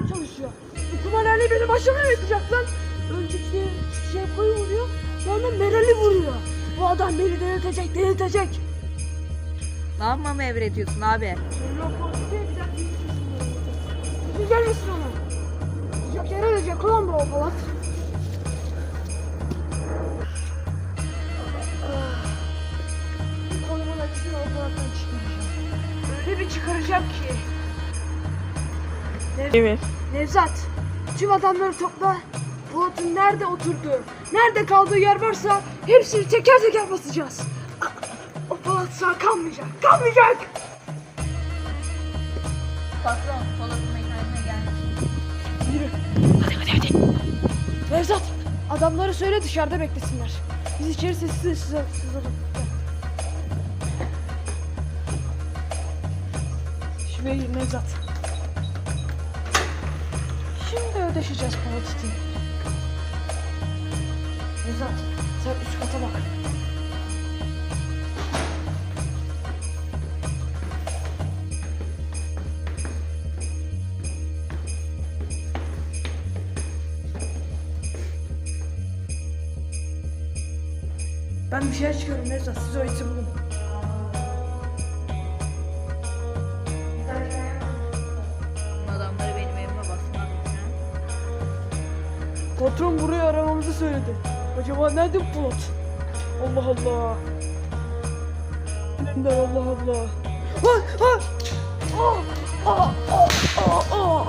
yapmaya çalışıyor. Bu kumarhane benim başıma yakacak lan. Önce işte Şevko'yu vuruyor. Sonra Meral'i vuruyor. Bu adam beni delirtecek, delirtecek. Ne yapmamı emrediyorsun abi? Yok bir Bir gelmesin ona. Yok yere ölecek ulan bu Polat. Bir kolumun acısını o Polat'tan çıkaracağım. Öyle bir çıkaracağım ki. Nev- Evet. Nevzat, tüm adamları topla. Polat'ın nerede oturduğu, nerede kaldığı yer varsa hepsini teker teker basacağız. O Polat sağ kalmayacak, kalmayacak. Patron, Polat'ın mekanına gelmiş. Yürü. Hadi hadi hadi. Nevzat adamları söyle dışarıda beklesinler. Biz içeri sessiz sessiz sızalım. Gir Nevzat. Ödeşeceğiz Polat için. Nevzat sen üst kata bak. Ben bir şey çıkıyorum Nevzat siz o iti bulun. Patron burayı aramamızı söyledi. Acaba nerede bu Polat? Allah Allah. Önder Allah Allah. Ha, ha. Aa,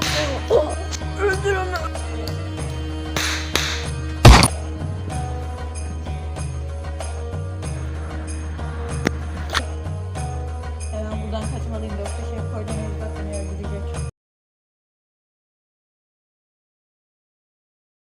Hemen buradan kaçmalıyım. Yoksa şey koordineli zaten öldürecek.